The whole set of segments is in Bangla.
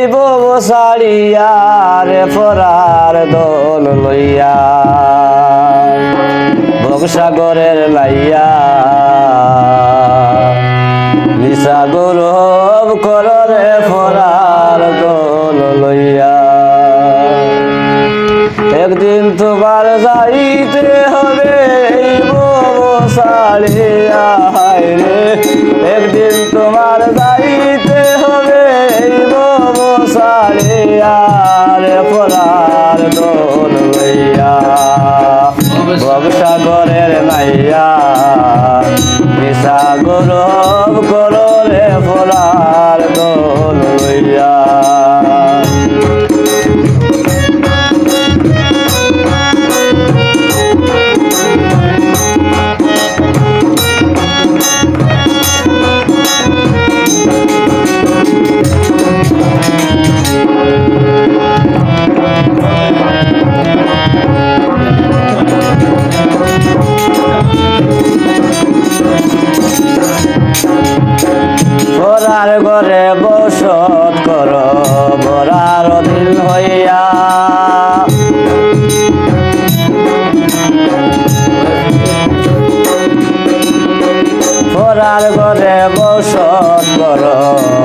এই বউ সারিয়া রে ফরার দোল লইয়া। ভবসাগরের লাইয়া। নিশা গৌরব কররে ফরার দোল লইয়া। একদিন তোমার যাইতে হবে সারিয়া। রে, একদিন তোমার নিশা গৌরব কররে ফরার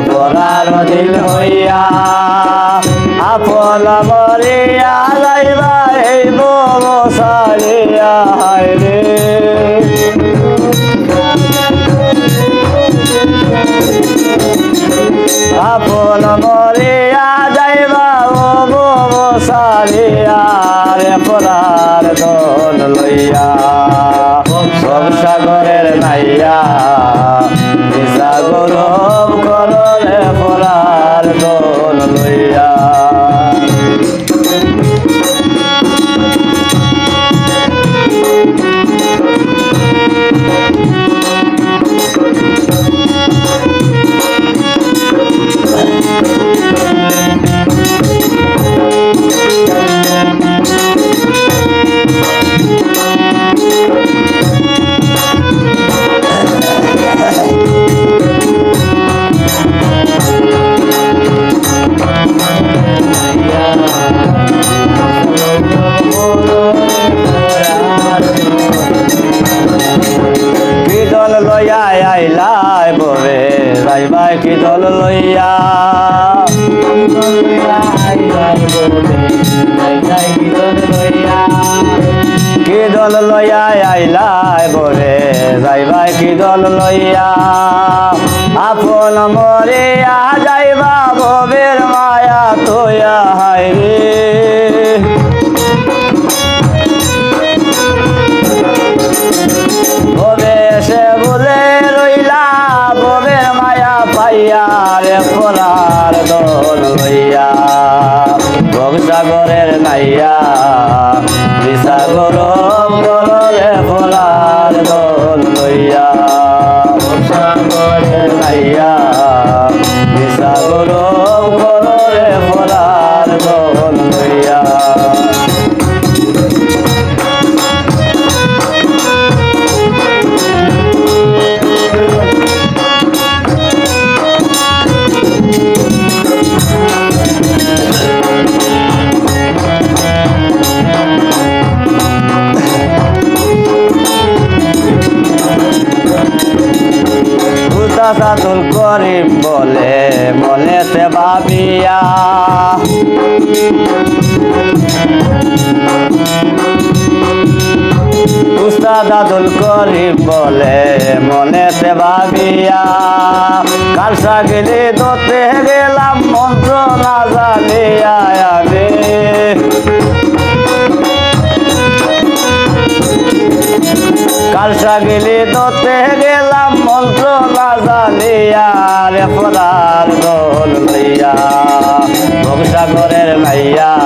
বরার অধীন হইয়া, আপন মরিয়া যাইবা এই বসারিয়া হায় রে। আপন মরিয়া যাইবা ও বো রে পরার দোল লইয়া সব সাগরের নাইয়া নিশা লইয়া আইলাই ববে। যাইবাই কি দল লইয়া। কি দল লইয়া আইলাই বরে যাইবাই কি দল লইয়া। আপন মরে যাইবা ভবসাগরের নাইয়া বিশাগরম রে ফোরার দোল লইয়া। নাইয়া সাতুল করিম বলে মনেতে ভাবিয়া। উস্তাদ আদুল করিম বলে মনেতে ভাবিয়া। কালসা গেলে দোতে গেলাম, মন্ত্র না জানিয়া আমি। কালসা গেলে দোতে গেলাম মন্ত্র না জানিয়া রে ফরার দোল লইয়া লাইয়া বিশাগরব